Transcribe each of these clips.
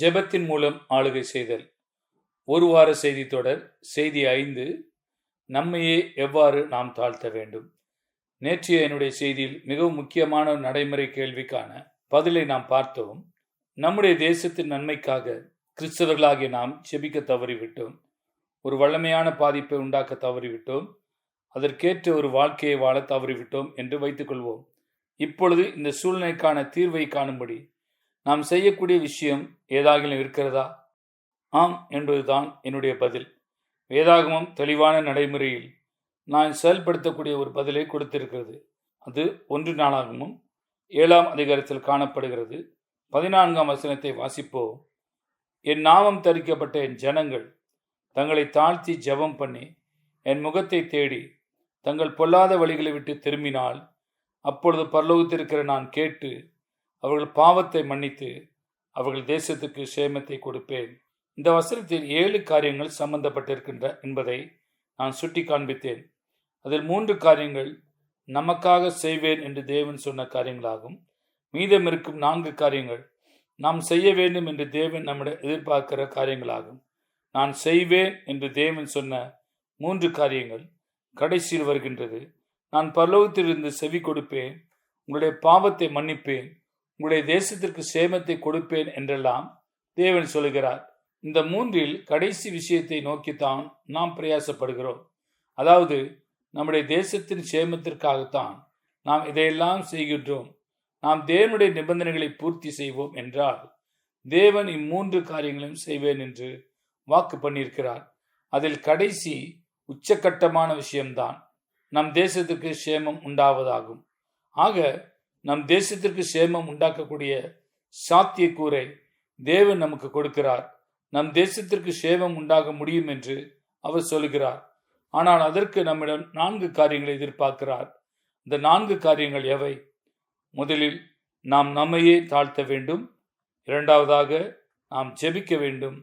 ஜெபத்தின் மூலம் ஆளுகை செய்தல். ஒரு வார செய்தி தொடர் செய்தி ஐந்து. நம்மையே எவ்வாறு நாம் தாழ்த்த வேண்டும்? நேற்றைய என்னுடைய செய்தியில் மிகவும் முக்கியமான நடைமுறை கேள்விக்கான பதிலை நாம் பார்த்தோம். நம்முடைய தேசத்தின் நன்மைக்காக கிறிஸ்தவர்களாகிய நாம் செபிக்க தவறிவிட்டோம். ஒரு வல்லமையான பாதிப்பை உண்டாக்க தவறிவிட்டோம். அதற்கேற்ற ஒரு வாழ்க்கையை வாழ தவறிவிட்டோம் என்று வைத்துக்கொள்வோம். இப்பொழுது இந்த சூழ்நிலைக்கான தீர்வை காணும்படி நாம் செய்யக்கூடிய விஷயம் ஏதாகிலும் இருக்கிறதா? ஆம் என்பதுதான் என்னுடைய பதில். வேதாகமம் தெளிவான நடைமுறையில் நான் செயல்படுத்தக்கூடிய ஒரு பதிலை கொடுத்திருக்கிறது. அது ஒன்று நாளாகமும் ஏழாம் அதிகாரத்தில் காணப்படுகிறது. பதினான்காம் வசனத்தை வாசிப்போம். என் நாமம் தரிக்கப்பட்ட என் ஜனங்கள் தங்களை தாழ்த்தி ஜெபம் பண்ணி என் முகத்தை தேடி தங்கள் பொல்லாத வழிகளை விட்டு திரும்பினால் அப்பொழுது பரலோகத்திருக்கிற நான் கேட்டு அவர்கள் பாவத்தை மன்னித்து அவர்கள் தேசத்துக்கு சேமத்தை கொடுப்பேன். இந்த வசனத்தில் ஏழு காரியங்கள் சம்பந்தப்பட்டிருக்கின்ற என்பதை நான் சுட்டி காண்பித்தேன் அதில் மூன்று காரியங்கள் நமக்காக செய்வேன் என்று தேவன் சொன்ன காரியங்களாகும். மீதம் இருக்கும் நான்கு காரியங்கள் நாம் செய்ய வேண்டும் என்று தேவன் நம்மிடம் எதிர்பார்க்கிற காரியங்களாகும். நான் செய்வேன் என்று தேவன் சொன்ன மூன்று காரியங்கள் கடைசியில் வருகின்றது. நான் பரலோகத்திலிருந்து செவி கொடுப்பேன். உங்களுடைய பாவத்தை மன்னிப்பேன். உங்களுடைய தேசத்திற்கு சேமத்தை கொடுப்பேன் என்றெல்லாம் தேவன் சொல்கிறார் இந்த மூன்றில் கடைசி விஷயத்தை நோக்கித்தான் நாம் பிரயாசப்படுகிறோம். அதாவது நம்முடைய தேசத்தின் சேமத்திற்காகத்தான் நாம் இதையெல்லாம் செய்கின்றோம். நாம் தேவனுடைய நிபந்தனைகளை பூர்த்தி செய்வோம் என்றால் தேவன் இம்மூன்று காரியங்களையும் செய்வேன் என்று வாக்கு பண்ணியிருக்கிறார். அதில் கடைசி உச்சக்கட்டமான விஷயம்தான் நம் தேசத்துக்கு சேமம் உண்டாவதாகும். ஆக நம் தேசத்திற்கு சேமம் உண்டாக்கக்கூடிய சாத்தியக்கூரை தேவன் நமக்கு கொடுக்கிறார். நம் தேசத்திற்கு சேமம் உண்டாக முடியும் என்று அவர் சொல்கிறார் ஆனால் அதற்கு நம்மிடம் நான்கு காரியங்களை எதிர்பார்க்கிறார். இந்த நான்கு காரியங்கள் எவை? முதலில் நாம் நம்மையே தாழ்த்த வேண்டும். இரண்டாவதாக நாம் ஜெபிக்க வேண்டும்.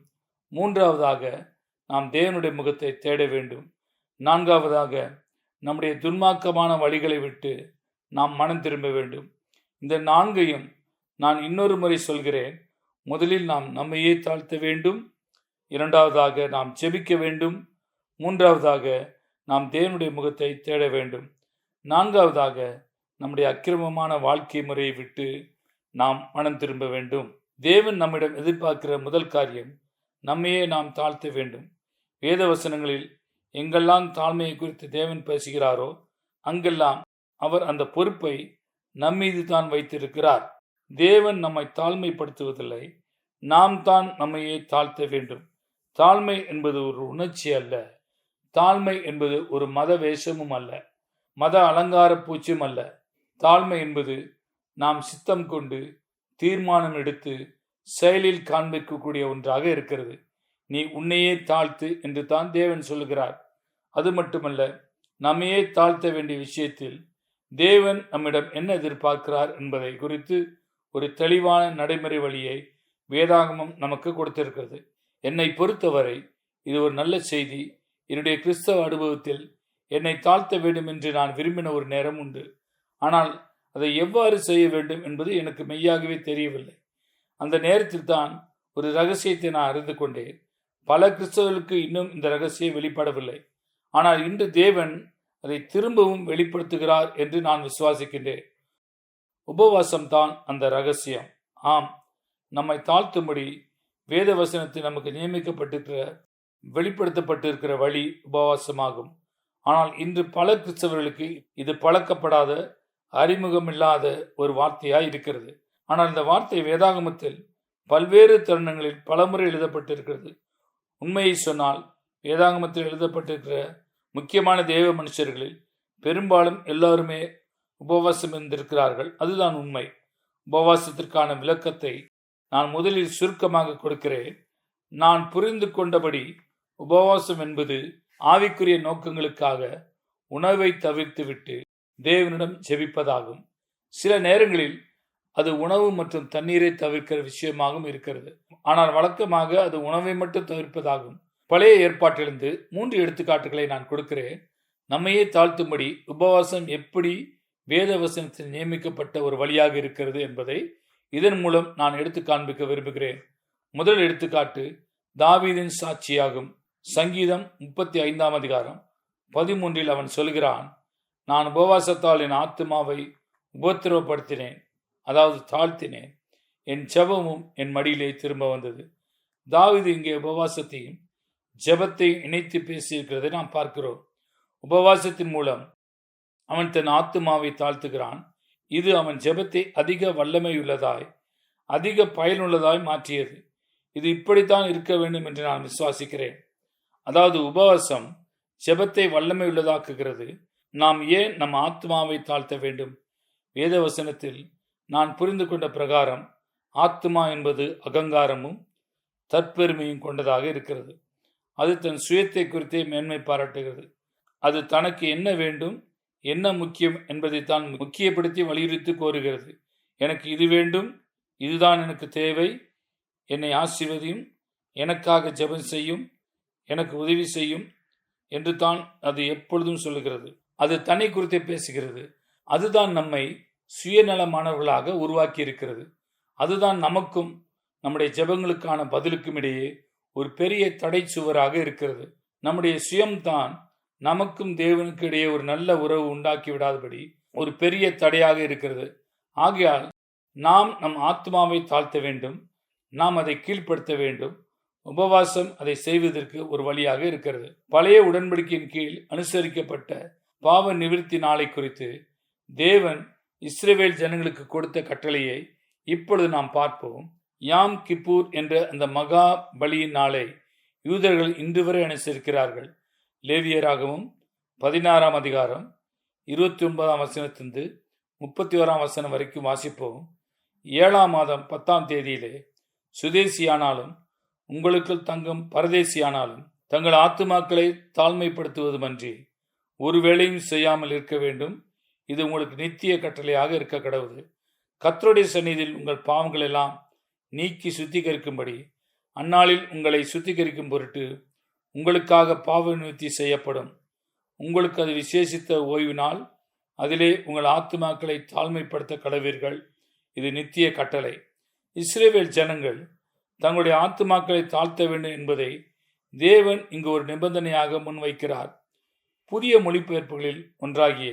மூன்றாவதாக நாம் தேவனுடைய முகத்தை தேட வேண்டும். நான்காவதாக நம்முடைய துன்மாக்கமான வழிகளை விட்டு நாம் மனம் திரும்ப வேண்டும். இந்த நான்கையும் நான் இன்னொரு முறை சொல்கிறேன். முதலில் நாம் நம்மையே தாழ்த்த வேண்டும். இரண்டாவதாக நாம் ஜெபிக்க வேண்டும். மூன்றாவதாக நாம் தேவனுடைய முகத்தை தேட வேண்டும். நான்காவதாக நம்முடைய அக்கிரமமான வாழ்க்கை முறையை விட்டு நாம் மனம் திரும்ப வேண்டும். தேவன் நம்மிடம் எதிர்பார்க்கிற முதல் காரியம் நம்மையே நாம் தாழ்த்த வேண்டும். வேத வசனங்களில் எங்கெல்லாம் தாழ்மையை குறித்து தேவன் பேசுகிறாரோ அங்கெல்லாம் அவர் அந்த பொறுப்பை நம்மீது தான் வைத்திருக்கிறார். தேவன் நம்மை தாழ்மைப்படுத்துவதில்லை. நாம் தான் நம்மையே தாழ்த்த வேண்டும். தாழ்மை என்பது ஒரு உணர்ச்சி அல்ல. தாழ்மை என்பது ஒரு மத வேஷமும் அல்ல. மத அலங்கார பூச்சியும் அல்ல. தாழ்மை என்பது நாம் சித்தம் கொண்டு தீர்மானம் எடுத்து செயலில் காண்பிக்கக்கூடிய ஒன்றாக இருக்கிறது. நீ உன்னையே தாழ்த்து என்று தான் தேவன் சொல்லுகிறார். அது மட்டுமல்ல நம்மையே தாழ்த்த வேண்டிய விஷயத்தில் தேவன் நம்மிடம் என்ன எதிர்பார்க்கிறார் என்பதை குறித்து ஒரு தெளிவான நடைமுறை வழியை வேதாகமம் நமக்கு கொடுத்திருக்கிறது. என்னை பொறுத்தவரை இது ஒரு நல்ல செய்தி. என்னுடைய கிறிஸ்தவ அனுபவத்தில் என்னை தாழ்த்த வேண்டும் என்று நான் விரும்பின ஒரு நேரம் உண்டு. ஆனால் அதை எவ்வாறு செய்ய வேண்டும் என்பது எனக்கு மெய்யாகவே தெரியவில்லை. அந்த நேரத்தில் தான் ஒரு ரகசியத்தை நான் அறிந்து கொண்டேன். பல கிறிஸ்தவர்களுக்கு இன்னும் இந்த ரகசியம் வெளிப்படவில்லை. ஆனால் இன்று தேவன் அதை திரும்பவும் வெளிப்படுத்துகிறார் என்று நான் விசுவாசிக்கின்றேன். உபவாசம்தான் அந்த ரகசியம். ஆம் நம்மை தாழ்த்தும்படி வேத வசனத்தில் நமக்கு நியமிக்கப்பட்டிருக்கிற வெளிப்படுத்தப்பட்டிருக்கிற வழி உபவாசமாகும். ஆனால் இன்று பல கிறிஸ்தவர்களுக்கு இது பழக்கப்படாத அறிமுகமில்லாத ஒரு வார்த்தையாய் இருக்கிறது. ஆனால் இந்த வார்த்தை வேதாகமத்தில் பல்வேறு தருணங்களில் பலமுறை எழுதப்பட்டிருக்கிறது. உண்மையை சொன்னால் வேதாகமத்தில் எழுதப்பட்டிருக்கிற முக்கியமான தேவ மனுஷர்களில் பெரும்பாலும் எல்லாருமே உபவாசம் இருந்திருக்கிறார்கள். அதுதான் உண்மை. உபவாசத்திற்கான விளக்கத்தை நான் முதலில் சுருக்கமாக கொடுக்கிறேன். நான் புரிந்து கொண்டபடி உபவாசம் என்பது ஆவிக்குரிய நோக்கங்களுக்காக உணவை தவிர்த்துவிட்டு தேவனிடம் ஜெபிப்பதாகும். சில நேரங்களில் அது உணவு மற்றும் தண்ணீரை தவிர்க்கிற விஷயமாகவும் இருக்கிறது. ஆனால் வழக்கமாக அது உணவை மட்டும் தவிர்ப்பதாகும். பழைய ஏற்பாட்டிலிருந்து மூன்று எடுத்துக்காட்டுகளை நான் கொடுக்கிறேன். நம்மையே தாழ்த்தும்படி உபவாசம் எப்படி வேத வசனத்தில் நியமிக்கப்பட்ட ஒரு வழியாக இருக்கிறது என்பதை இதன் மூலம் நான் எடுத்து காண்பிக்க விரும்புகிறேன். முதல் எடுத்துக்காட்டு தாவீதின் சாட்சியாகும். சங்கீதம் முப்பத்தி ஐந்தாம் அதிகாரம் பதிமூன்றில் அவன் சொல்கிறான் நான் உபவாசத்தால் என் ஆத்மாவை உபத்திரவப்படுத்தினேன் அதாவது தாழ்த்தினேன். என் செபமும் என் மடியிலே திரும்ப வந்தது. தாவீது இங்கே உபவாசத்தையும் ஜெபத்தை இணைத்து பேசியிருக்கிறதை நாம் பார்க்கிறோம். உபவாசத்தின் மூலம் அவன் தன் ஆத்துமாவை தாழ்த்துகிறான். இது அவன் ஜெபத்தை அதிக வல்லமையுள்ளதாய் அதிக பயனுள்ளதாய் மாற்றியது. இது இப்படித்தான் இருக்க வேண்டும் என்று நான் விசுவாசிக்கிறேன். அதாவது உபவாசம் ஜெபத்தை வல்லமையுள்ளதாக்குகிறது. நாம் ஏன் நம் ஆத்மாவை தாழ்த்த வேண்டும்? வேத வசனத்தில் நான் புரிந்து கொண்ட பிரகாரம் ஆத்மா என்பது அகங்காரமும் தற்பெருமையும் கொண்டதாக இருக்கிறது. அது தன் சுயத்தை குறித்தே மேன்மை பாராட்டுகிறது. அது தனக்கு என்ன வேண்டும் என்ன முக்கியம் என்பதை தான் முக்கியப்படுத்தி வலியுறுத்தி கோருகிறது. எனக்கு இது வேண்டும் இதுதான் எனக்கு தேவை என்னை ஆசிர்வதியும் எனக்காக ஜெபம் செய்யும் எனக்கு உதவி செய்யும் என்று தான் அது எப்பொழுதும் சொல்லுகிறது. அது தன்னை குறித்தே பேசுகிறது. அதுதான் நம்மை சுயநலமானவர்களாக உருவாக்கி இருக்கிறது அதுதான் நமக்கும் நம்முடைய ஜெபங்களுக்கான பதிலுக்கும் இடையே ஒரு பெரிய தடை சுவராக இருக்கிறது. நம்முடைய சுயம்தான் நமக்கும் தேவனுக்கு இடையே ஒரு நல்ல உறவு உண்டாக்கி விடாதபடி ஒரு பெரிய தடையாக இருக்கிறது. ஆகையால் நாம் நம் ஆத்மாவை தாழ்த்த வேண்டும். நாம் அதை கீழ்ப்படுத்த வேண்டும். உபவாசம் அதை செய்வதற்கு ஒரு வழியாக இருக்கிறது. பழைய உடன்படிக்கையின் கீழ் அனுசரிக்கப்பட்ட பாவ நிவிருத்தி நாளை குறித்து தேவன் இஸ்ரேவேல் ஜனங்களுக்கு கொடுத்த கட்டளையை இப்பொழுது நாம் பார்ப்போம். யாம் கிப்பூர் என்ற அந்த மகா பலியின் நாளை யூதர்கள் இன்று வரை அனுசரிக்கிறார்கள். லேவியராகவும் பதினாறாம் அதிகாரம் இருபத்தி ஒன்பதாம் வசனத்திலிருந்து முப்பத்தி ஓராம் வசனம் வரைக்கும் வாசிப்போம். ஏழாம் மாதம் பத்தாம் தேதியிலே சுதேசியானாலும் உங்களுக்குள் தங்கும் பரதேசியானாலும் தங்கள் ஆத்துமாக்களை தாழ்மைப்படுத்துவதுமன்றி ஒரு வேளையும் செய்யாமல் இருக்க வேண்டும். இது உங்களுக்கு நித்திய கட்டளையாக இருக்க கடவுது. கத்தருடைய சந்நிதியில் உங்கள் பாவங்கள் எல்லாம் நீக்கி சுத்திகரிக்கும்படி அந்நாளில் உங்களை சுத்திகரிக்கும் பொருட்டு உங்களுக்காக பாவ நிவர்த்தி செய்யப்படும். உங்களுக்கு அது விசேஷித்த ஓய்வினால் அதிலே உங்கள் ஆத்துமாக்களை தாழ்மைப்படுத்த கடவீர்கள். இது நித்திய கட்டளை. இஸ்ரேவேல் ஜனங்கள் தங்களுடைய ஆத்துமாக்களை தாழ்த்த வேண்டும் என்பதை தேவன் இங்கு ஒரு நிபந்தனையாக முன்வைக்கிறார். புதிய மொழிபெயர்ப்புகளில் ஒன்றாகிய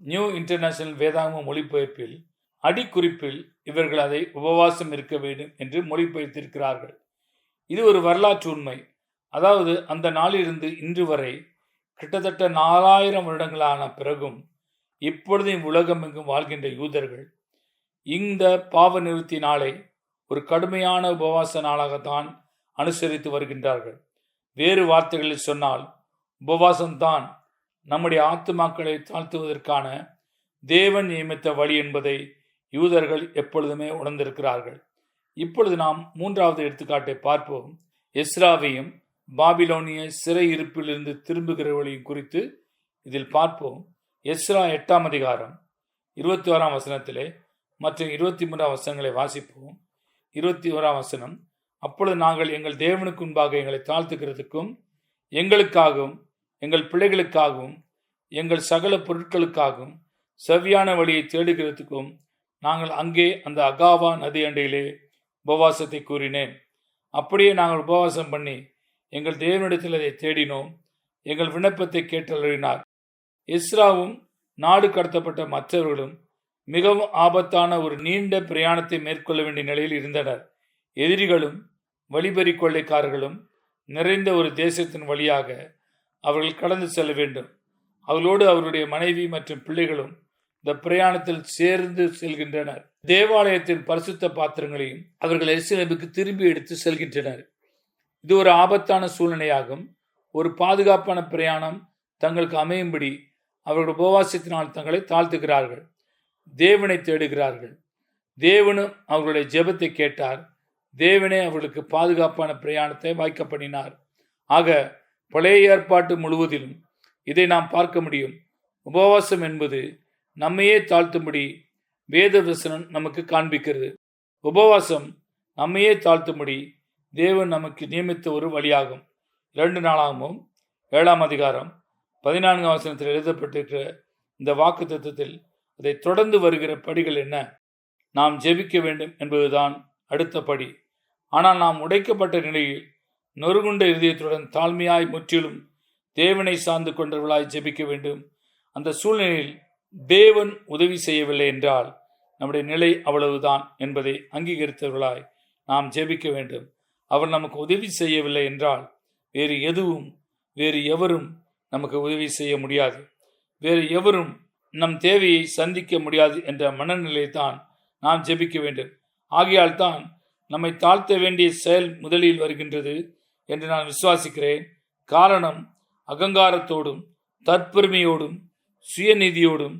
நியூ இன்டர்நேஷனல் வேதாங்க மொழிபெயர்ப்பில் அடிக்குறிப்பில் இவர்கள் அதை உபவாசம் இருக்க வேண்டும் என்று மொழிபெயர்த்திருக்கிறார்கள். இது ஒரு வரலாற்று உண்மை. அதாவது அந்த நாளிலிருந்து இன்று வரை கிட்டத்தட்ட நாலாயிரம் வருடங்களான பிறகும் இப்பொழுதும் உலகம் எங்கும் வாழ்கின்ற யூதர்கள் இந்த பாவ நிறுத்தி நாளை ஒரு கடுமையான உபவாச நாளாகத்தான் அனுசரித்து வருகின்றார்கள். வேறு வார்த்தைகளில் சொன்னால் உபவாசம்தான் நம்முடைய ஆத்துமாக்களை தாழ்த்துவதற்கான தேவன் நியமித்த வழி என்பதை யூதர்கள் எப்பொழுதுமே உணர்ந்திருக்கிறார்கள். இப்பொழுது நாம் மூன்றாவது எடுத்துக்காட்டை பார்ப்போம். எஸ்ராவையும் பாபிலோனிய சிறை இருப்பிலிருந்து திரும்புகிறவர்களையும் குறித்து இதில் பார்ப்போம். எஸ்ரா எட்டாம் அதிகாரம் இருபத்தி ஓராம் வசனத்திலே மற்றும் இருபத்தி மூன்றாம் வசனங்களை வாசிப்போம். இருபத்தி ஓராம் வசனம் அப்பொழுது நாங்கள் எங்கள் தேவனுக்கு முன்பாக எங்களை தாழ்த்துக்கிறதுக்கும் எங்களுக்காகவும் எங்கள் பிள்ளைகளுக்காகவும் எங்கள் சகல பொருட்களுக்காகவும் செவ்வியான வழியை தேடுகிறதுக்கும் நாங்கள் அங்கே அந்த அகாவா நதி அண்டையிலே உபவாசத்தை கூறினேன். அப்படியே நாங்கள் உபவாசம் பண்ணி எங்கள் தேவனிடத்தில் அதை தேடினோம். எங்கள் விண்ணப்பத்தை கேட்டறினார் இஸ்ராவும் நாடு கடத்தப்பட்ட மற்றவர்களும் மிகவும் ஆபத்தான ஒரு நீண்ட பிரயாணத்தை மேற்கொள்ள வேண்டிய நிலையில் இருந்தனர். எதிரிகளும் வழிபறி கொள்ளைக்காரர்களும் நிறைந்த ஒரு தேசத்தின் வழியாக அவர்கள் கடந்து செல்ல வேண்டும். அவர்களோடு அவருடைய மனைவி மற்றும் பிள்ளைகளும் இந்த பிரயாணத்தில் சேர்ந்து செல்கின்றனர். தேவாலயத்தின் பரிசுத்த பாத்திரங்களையும் அவர்கள் எருசலேமுக்கு திரும்பி எடுத்து செல்கின்றனர். இது ஒரு ஆபத்தான சூழ்நிலையாகும். ஒரு பாதுகாப்பான பிரயாணம் தங்களுக்கு அமையும்படி அவர்கள் உபவாசத்தினால் தங்களை தாழ்த்துகிறார்கள். தேவனை தேடுகிறார்கள். தேவனும் அவர்களுடைய ஜெபத்தை கேட்டார். தேவனே அவர்களுக்கு பாதுகாப்பான பிரயாணத்தை வாய்க்க பண்ணினார் ஆக பழைய ஏற்பாட்டு முழுவதிலும் இதை நாம் பார்க்க முடியும். உபவாசம் என்பது நம்மையே தாழ்த்தும்படி வேதவசனம் நமக்கு காண்பிக்கிறது. உபவாசம் நம்மையே தாழ்த்தும்படி தேவன் நமக்கு நியமித்த ஒரு வழியாகும். இரண்டு நாளாகவும் ஏழாம் அதிகாரம் பதினான்காம் வசனத்தில் எழுதப்பட்டிருக்கிற இந்த வாக்கு தத்துவத்தில் அதை தொடர்ந்து வருகிற படிகள் என்ன? நாம் ஜெபிக்க வேண்டும் என்பதுதான் அடுத்த படி. ஆனால் நாம் உடைக்கப்பட்ட நிலையில் நொறுகுண்ட இருதயத்துடன் தாழ்மையாய் முற்றிலும் தேவனை சார்ந்து கொண்டவர்களாய் ஜெபிக்க வேண்டும். அந்த சூழ்நிலையில் தேவன் உதவி செய்யவில்லை என்றால் நம்முடைய நிலை அவ்வளவுதான் என்பதை அங்கீகரித்தவர்களாய் நாம் ஜெபிக்க வேண்டும். அவர் நமக்கு உதவி செய்யவில்லை என்றால் வேறு எதுவும் வேறு எவரும் நமக்கு உதவி செய்ய முடியாது. வேறு எவரும் நம் தேவையை சந்திக்க முடியாது என்ற மனநிலை தான் நாம் ஜெபிக்க வேண்டும். ஆகையால் தான் நம்மை தாழ்த்த வேண்டிய செயல் முதலில் வருகின்றது என்று நான் விசுவாசிக்கிறேன். காரணம் அகங்காரத்தோடும் தற்பெருமையோடும் சுயநிதியோடும்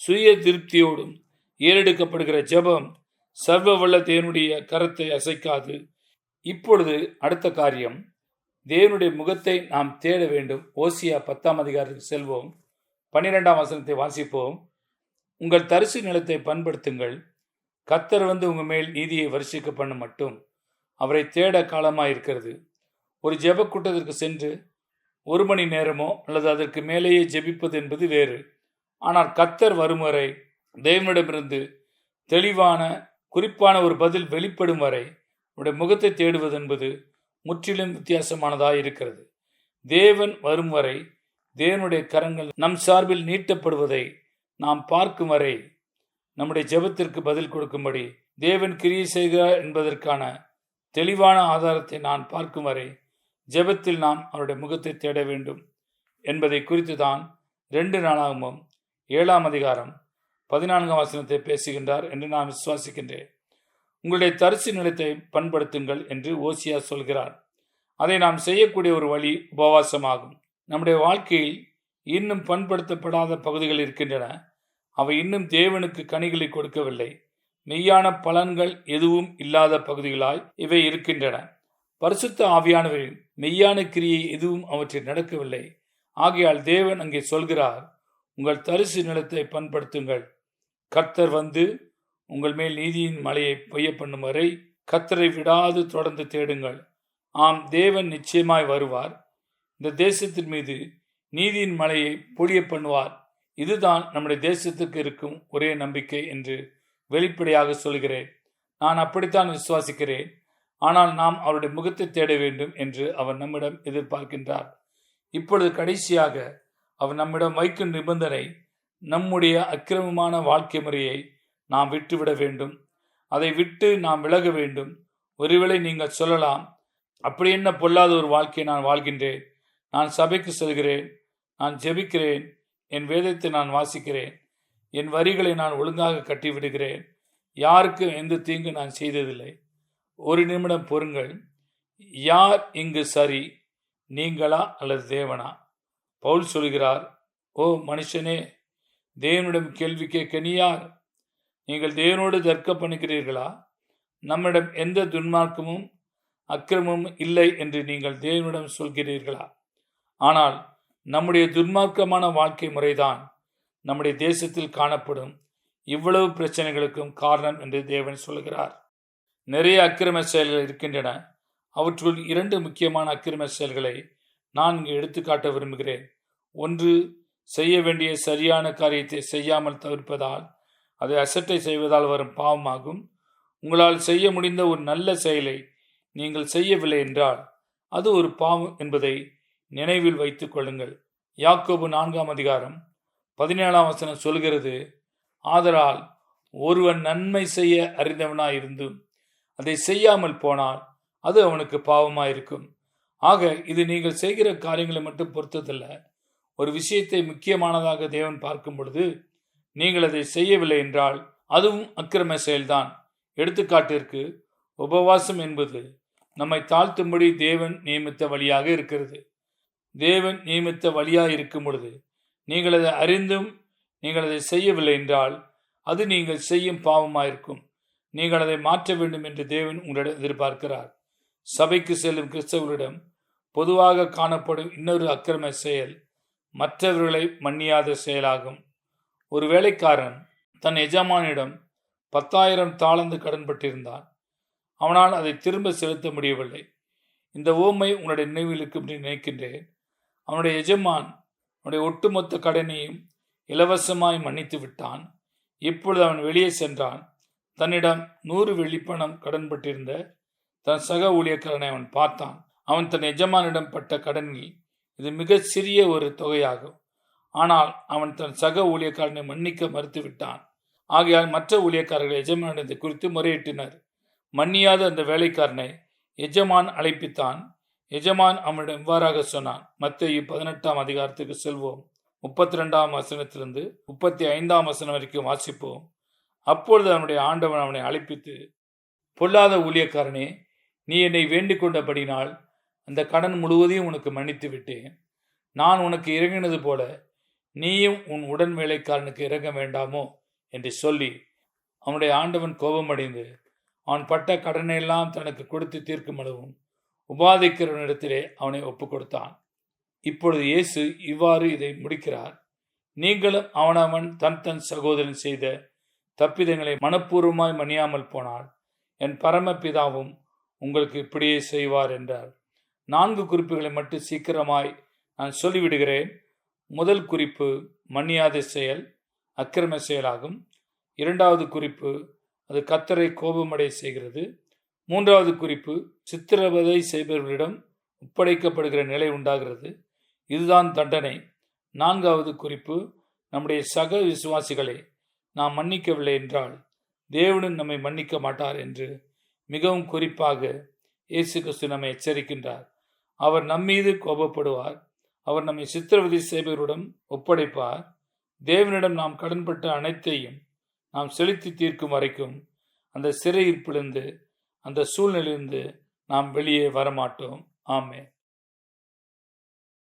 சுய திருப்தியோடும் ஏறெடுக்கப்படுகிற ஜெபம் சர்வ வல்ல தேவனுடைய கரத்தை அசைக்காது. இப்பொழுது அடுத்த காரியம். தேவனுடைய முகத்தை நாம் தேட வேண்டும். ஓசியா பத்தாம் அதிகாரத்துக்கு செல்வோம். பன்னிரெண்டாம் வசனத்தை வாசிப்போம். உங்கள் தரிசு நிலத்தை பண்படுத்துங்கள். கத்தர் வந்து உங்கள் மேல் நீதியை வருஷிக்க பண்ண மட்டும். அவரை தேட காலமாக இருக்கிறது ஒரு ஜெப கூட்டத்திற்கு சென்று ஒரு மணி நேரமோ அல்லது அதற்கு மேலேயே ஜெபிப்பது என்பது வேறு. ஆனால் கத்தர் வரும் வரை தேவனிடமிருந்து தெளிவான குறிப்பான ஒரு பதில் வெளிப்படும் வரை உடைய முகத்தை தேடுவது என்பது முற்றிலும் வித்தியாசமானதாக இருக்கிறது. தேவன் வரும் வரை தேவனுடைய கரங்கள் நம் சார்பில் நீட்டப்படுவதை நாம் பார்க்கும் வரை நம்முடைய ஜெபத்திற்கு பதில் கொடுக்கும்படி தேவன் கிரியை செய்கிறார் என்பதற்கான தெளிவான ஆதாரத்தை நான் பார்க்கும் வரை ஜெபத்தில் நாம் அவருடைய முகத்தை தேட வேண்டும் என்பதை குறித்து தான் ரெண்டு நாளாகவும் ஏழாம் அதிகாரம் பதினான்காம் வசனத்தை பேசுகின்றார் என்று நான் விசுவாசிக்கின்றேன். உங்களுடைய தரிசு நிலத்தை பண்படுத்துங்கள் என்று ஓசியா சொல்கிறார். அதை நாம் செய்யக்கூடிய ஒரு வழி உபவாசமாகும். நம்முடைய வாழ்க்கையில் இன்னும் பண்படுத்தப்படாத பகுதிகள் இருக்கின்றன. அவை இன்னும் தேவனுக்கு கனிகளை கொடுக்கவில்லை. மெய்யான பலன்கள் எதுவும் இல்லாத பகுதிகளாய் இவை இருக்கின்றன. பரிசுத்த ஆவியானவரின் மெய்யான கிரியை எதுவும் அவற்றில் நடக்கவில்லை. ஆகையால் தேவன் அங்கே சொல்கிறார் உங்கள் தரிசு நிலத்தை பண்படுத்துங்கள். கர்த்தர் வந்து உங்கள் மேல் நீதியின் மலையை பொய்ய பண்ணும் வரை கர்த்தரை விடாது தொடர்ந்து தேடுங்கள். ஆம் தேவன் நிச்சயமாய் வருவார். இந்த தேசத்தின் மீது நீதியின் மலையை பொழிய பண்ணுவார் இதுதான் நம்முடைய தேசத்துக்கு இருக்கும் ஒரே நம்பிக்கை என்று வெளிப்படையாக சொல்கிறேன். நான் அப்படித்தான் விசுவாசிக்கிறேன். ஆனால் நாம் அவருடைய முகத்தை தேட வேண்டும் என்று அவர் நம்மிடம் எதிர்பார்க்கின்றார். இப்பொழுது கடைசியாக அவர் நம்மிடம் வைக்கும் நிபந்தனை நம்முடைய அக்கிரமமான வாழ்க்கை முறையை நாம் விட்டுவிட வேண்டும். அதை விட்டு நாம் விலக வேண்டும். ஒருவேளை நீங்கள் சொல்லலாம் அப்படி என்ன பொல்லாத ஒரு வாழ்க்கையை நான் வாழ்கின்றேன். நான் சபைக்கு செல்கிறேன். நான் ஜெபிக்கிறேன். என் வேதத்தை நான் வாசிக்கிறேன். என் வரிகளை நான் ஒழுங்காக கட்டிவிடுகிறேன். யாருக்கும் எந்த தீங்கு நான் செய்ததில்லை. ஒரு நிமிடம் பொறுங்கள். யார் இங்கு சரி நீங்களா அல்லது தேவனா? பவுல் சொல்கிறார் ஓ மனுஷனே தேவனிடம் கேள்வி கேட்க நீ யார்? நீங்கள் தேவனோடு தர்க்க பண்ணுகிறீர்களா நம்மிடம் எந்த துன்மார்க்கமும் அக்கிரமும் இல்லை என்று நீங்கள் தேவனிடம் சொல்கிறீர்களா? ஆனால் நம்முடைய துன்மார்க்கமான வாழ்க்கை முறைதான் நம்முடைய தேசத்தில் காணப்படும் இவ்வளவு பிரச்சனைகளுக்கும் காரணம் என்று தேவன் சொல்கிறார். நிறைய அக்கிரம செயல்கள் இருக்கின்றன. அவற்றுள் இரண்டு முக்கியமான அக்கிரம செயல்களை நான் இங்கு எடுத்துக்காட்ட விரும்புகிறேன். ஒன்று செய்ய வேண்டிய சரியான காரியத்தை செய்யாமல் தவிர்ப்பதால் அதை அசட்டை செய்வதால் வரும் பாவமாகும். உங்களால் செய்ய முடிந்த ஒரு நல்ல செயலை நீங்கள் செய்யவில்லை என்றால் அது ஒரு பாவம் என்பதை நினைவில் வைத்துக் கொள்ளுங்கள். யாக்கோபு நான்காம் அதிகாரம் பதினேழாம் வசனம் சொல்கிறது ஆதலால் ஒருவன் நன்மை செய்ய அறிந்தவனாயிருந்தும் அதை செய்யாமல் போனால் அது அவனுக்கு பாவமாயிருக்கும். ஆக இது நீங்கள் செய்கிற காரியங்களை மட்டும் பொறுத்ததல்ல. ஒரு விஷயத்தை முக்கியமானதாக தேவன் பார்க்கும் பொழுது நீங்கள் அதை செய்யவில்லை என்றால் அதுவும் அக்கிரம செயல்தான். எடுத்துக்காட்டிற்கு உபவாசம் என்பது நம்மை தாழ்த்தும்படி தேவன் நியமித்த வழியாக இருக்கிறது. தேவன் நியமித்த வழியாக இருக்கும் பொழுது நீங்கள் அதை அறிந்தும் நீங்கள் அதை செய்யவில்லை என்றால் அது நீங்கள் செய்யும் பாவமாயிருக்கும். நீங்கள் அதை மாற்ற வேண்டும் என்று தேவன் உங்களிடம் எதிர்பார்க்கிறார். சபைக்கு செல்லும் கிறிஸ்தவர்களிடம் பொதுவாக காணப்படும் இன்னொரு அக்கிரம செயல் மற்றவர்களை மன்னியாத செயலாகும். ஒரு வேலைக்காரன் தன் எஜமானிடம் பத்தாயிரம் தாளந்து கடன்பட்டிருந்தான் அவனால் அதை திரும்ப செலுத்த முடியவில்லை. இந்த ஓமை உன்னுடைய நினைவில் இருக்கும் என்று நினைக்கின்றேன். அவனுடைய எஜமான் அவனுடைய ஒட்டுமொத்த கடனையும் இலவசமாய் மன்னித்து விட்டான். இப்பொழுது அவன் வெளியே சென்றான். தன்னிடம் நூறு வெள்ளிப்பணம் கடன்பட்டிருந்த தன் சக ஊழியக்காரனை அவன் பார்த்தான். அவன் தன் எஜமானிடம் பட்ட கடனில் இது மிக சிறிய ஒரு தொகையாகும். ஆனால் அவன் தன் சக ஊழியக்காரனை மன்னிக்க மறுத்துவிட்டான். ஆகையால் மற்ற ஊழியக்காரர்கள் எஜமானது குறித்து முறையிட்டனர். மன்னியாத அந்த வேலைக்காரனை எஜமான் அழைப்பித்தான். எஜமான் அவனிடம் இவ்வாறாக சொன்னான். மத்திய பதினெட்டாம் அதிகாரத்துக்கு செல்வோம். முப்பத்தி ரெண்டாம் வசனத்திலிருந்து முப்பத்தி ஐந்தாம் வசனம் வரைக்கும் வாசிப்போம். அப்பொழுது அவனுடைய ஆண்டவன் அவனை அழைப்பித்து பொல்லாத ஊழியக்காரனே நீ என்னை வேண்டிக் கொண்டபடினால் அந்த கடன் முழுவதையும் உனக்கு மன்னித்து விட்டேன் நான் உனக்கு இறங்கினது போல நீயும் உன் உடன் வேலைக்காரனுக்கு இறங்க வேண்டாமோ? என்று சொல்லி அவனுடைய ஆண்டவன் கோபமடைந்து அவன் பட்ட கடனை எல்லாம் தனக்கு கொடுத்து தீர்க்கும் அளவும் உபாதிக்கிறவனிடத்திலே அவனை ஒப்பு கொடுத்தான் இப்பொழுது இயேசு இவ்வாறு இதை முடிக்கிறார். நீங்களும் அவனவன் தன் தன் சகோதரன் செய்த தப்பிதங்களை மனப்பூர்வமாய் மணியாமல் போனால் என் பரமபிதாவும் உங்களுக்கு இப்படியே செய்வார் என்றார். நான்கு குறிப்புகளை மட்டும் சீக்கிரமாய் நான் சொல்லிவிடுகிறேன். முதல் குறிப்பு மன்னியாத செயல் அக்கிரம செயலாகும். இரண்டாவது குறிப்பு அது கத்தரை கோபமடை செய்கிறது. மூன்றாவது குறிப்பு சித்திரவதை செய்பவர்களிடம் ஒப்படைக்கப்படுகிற நிலை உண்டாகிறது. இதுதான் தண்டனை. நான்காவது குறிப்பு நம்முடைய சக விசுவாசிகளை நாம் மன்னிக்கவில்லை என்றால் தேவனும் நம்மை மன்னிக்க மாட்டார் என்று மிகவும் குறிப்பாக இயேசு கிறிஸ்து நம்மை எச்சரிக்கின்றார். அவர் நம்மீது கோபப்படுவார். அவர் நம்மை சித்திரவதை செய்பவரிடம் ஒப்படைப்பார். தேவனிடம் நாம் கடன்பட்ட அனைத்தையும் நாம் செலுத்தி தீர்க்கும் வரைக்கும் அந்த சிறையிருப்பிலிருந்து அந்த சூழ்நிலையிலிருந்து நாம் வெளியே வரமாட்டோம். ஆமே